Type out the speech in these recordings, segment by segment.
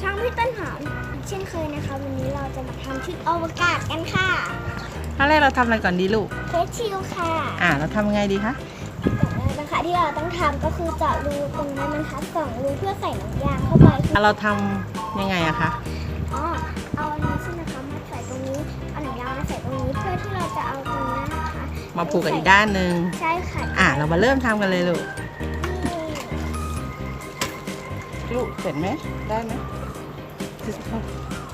ช่างพี่ต้นหอมเช่นเคยนะคะ วันนี้เราจะมาทำชุดอวกาศกันค่ะขั้นแรกเราทำอะไรก่อนดีลูก เฟสชิลค่ะอ่า เราทำยังไงดีคะอย่างแรกนะคะที่เราต้องทำก็คือเจาะรูตรงนั้นนะคะสองรูเพื่อใส่หนังยางเข้าไปอะเราทำยังไงอะคะอ๋อเอาอันนี้ใช่ไหมคะมาใส่ตรงนี้เอาหนังยางมาใส่ตรงนี้เพื่อที่เราจะเอาตรงนี้นะคะมาผูกกับอีกด้านหนึ่งใช่ค่ะอ่าเรามาเริ่มทำกันเลยลูก ลูกเสร็จไหมได้ไหม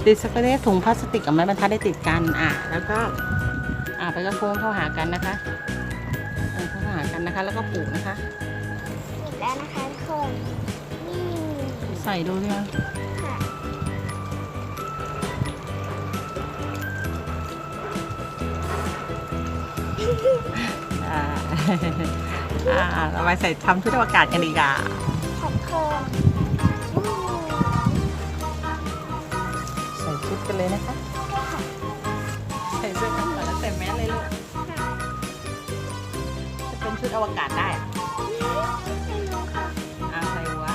ติดสเปรย์ถุงพลาสติกกับไม้บรรทัดได้ติดกันอ่าแล้วก็อ่าไปก็โค้งเข้าหากันนะคะโค้งเข้าหากันนะคะ แล้วก็ผูกนะคะเสร็จแล้วนะคะทุกคนนี่ใส่ดูดิคะค่ะอ่าอ่าเราไปใส่ทำชุดอวกาศกันดีกว่าขอบคุณ เลยนะคะใส่เสื้อกันก่อนแล้วใส่แมสเลยลูกจะเป็นชุดอวกาศได้อะไม่รู้ค่ะอ่าใส่หัว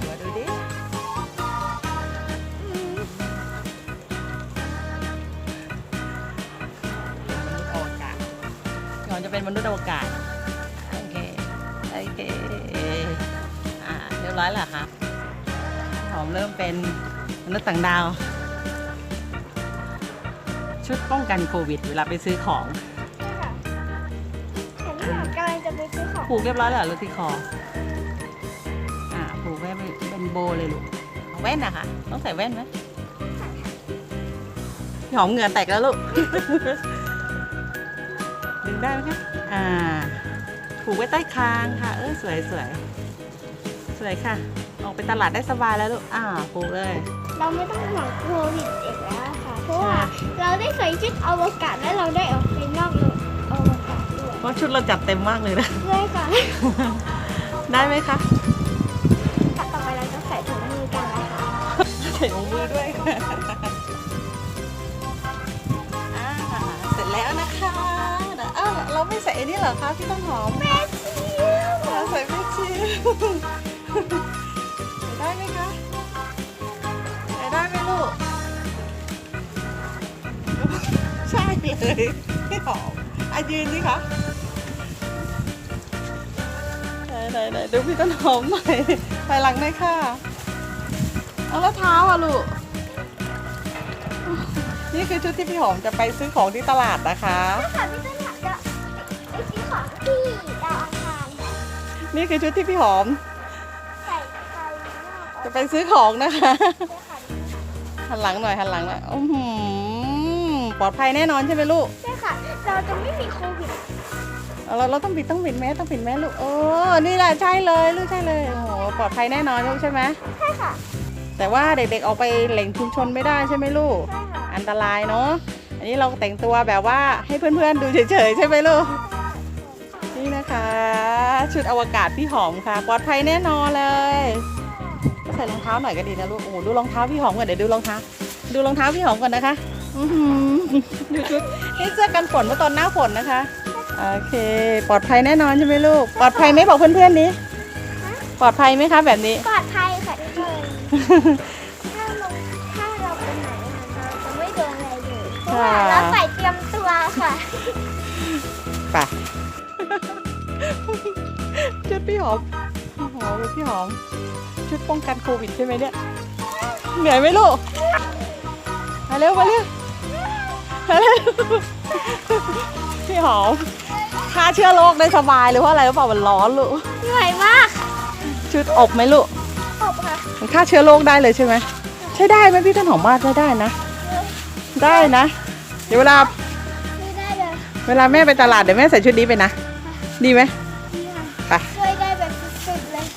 หัวดูดิมนุษย์อวกาศหอนจะเป็นมนุษย์อวกาศโอเคโอเคอ่าเรียบร้อยแล้วครับหอมเริ่มเป็น มนุษย์ต่างดาว ชุดป้องกันโควิด เวลาไปซื้อของค่ะแต่นี่หนูกำลังจะไปซื้อของผูกเรียบร้อยแล้วเหรอลูกที่คออ่าผูกไว้เป็นโบเลยลูกแว่นนะคะต้องใส่แว่นไหมพี่หอมเหงื่อแตกแล้วลูก ดึงได้ไหมคะ อ่า ผูกไว้ใต้คางค่ะ เออสวยสวยสวยค่ะ ออกไปตลาดได้สบายแล้วลูก อ่าผูกเลย เราไม่ต้องห่วงโควิดอีกแล้วค่ะ เพราะว่าเราได้ใส่ชุดอวกาศและเราได้ออกไปนอกโลกอวกาศด้วยเพราะชุดเราจัดเต็มมากเลยนะด้วยค่ะ ได้ไหมคะต่อไปเราจะใส่ถุงมือกันนะคะใส่ถุงมือด้วยค่ะอ่าเสร็จแล้วนะคะเดี๋ยวอ้าวเราไม่ใส่อันนี้เหรอคะพี่ต้นหอมแม่ชิวเราใส่ไม่ชิวใส่ ได้ไหมคะใส่ได้ไหมลูก ใช่เลยพี่หอมอายืนดิคะไหนไหนไหนดูพี่ต้นหอมหน่อยไปหลังหน่อยค่ะ เอาแล้วเท้าอะลูก นี่คือชุดที่พี่หอมจะไปซื้อของที่ตลาดนะคะ ค่ะพี่ต้นหอมจะไปซื้อของที่ดาวอังคารค่ะ นี่คือชุดที่พี่หอมใส่ไข่นอก จะไปซื้อของนะคะด้วยค่ะหันหลังหน่อยหันหลังหน่อยอื้อหือปลอดภัยแน่นอนใช่ไหมลูก ใช่ค่ะ เราจะไม่มีโควิดเอาเราเราต้องปิดต้องปิดแมสต้องปิดแมสลูกเออนี่แหละใช่เลยลูกใช่เลยโอ้โหปลอดภัยแน่นอนลูกใช่ไหมใช่ค่ะ แต่ว่าเด็กๆออกไปแหล่งชุมชนไม่ได้ใช่ไหมลูก ใช่ค่ะอันตรายเนาะอันนี้เราแต่งตัวแบบว่าให้เพื่อนๆดูเฉยๆใช่ไหมลูก นี่นะคะ ชุดอวกาศพี่หอมค่ะ ปลอดภัยแน่นอนเลยใส่รองเท้าหน่อยก็ดีนะลูกโอ้โหดูรองเท้าพี่หอมก่อนเดี๋ยวดูรองเท้าดูรองเท้าพี่หอมก่อนนะคะอื้อหือดูชุดนี่เสื้อกันฝนเมื่อตอนหน้าฝนนะคะโอเค ปลอดภัยแน่นอนใช่ไหมลูก ปลอดภัยไหมบอกเพื่อนๆนี้ปลอดภัยไหมคะแบบนี้ ปลอดภัยค่ะทุกคนถ้าเราถ้าเราไปไหนอะเราจะไม่โดนอะไรเลยเพราะว่าเราใส่เตรียมตัวค่ะไปชุดพี่หอมโอ้โหดูพี่หอม ชุดป้องกันโควิดใช่ไหมเนี่ย เหนื่อยไหมลูก มาเร็วมาเร็วมาเร็วพี่หอมฆ่าเชื้อโรคได้สบายเลยเพราะอะไรรู้เปล่ามันร้อนลูก เหนื่อยมาก ชุดอบไหมลูกขอบค่ะ มันฆ่าเชื้อโรคได้เลยใช่ไหม ใช่ได้ไหมพี่ต้นหอมว่าใช้ได้นะ ได้นะ เดี๋ยวเวลาไม่ได้เลยเวลาแม่ไปตลาดเดี๋ยวแม่ใส่ชุดนี้ไปนะ ดีไหมนี่ค่ะไปช่วยได้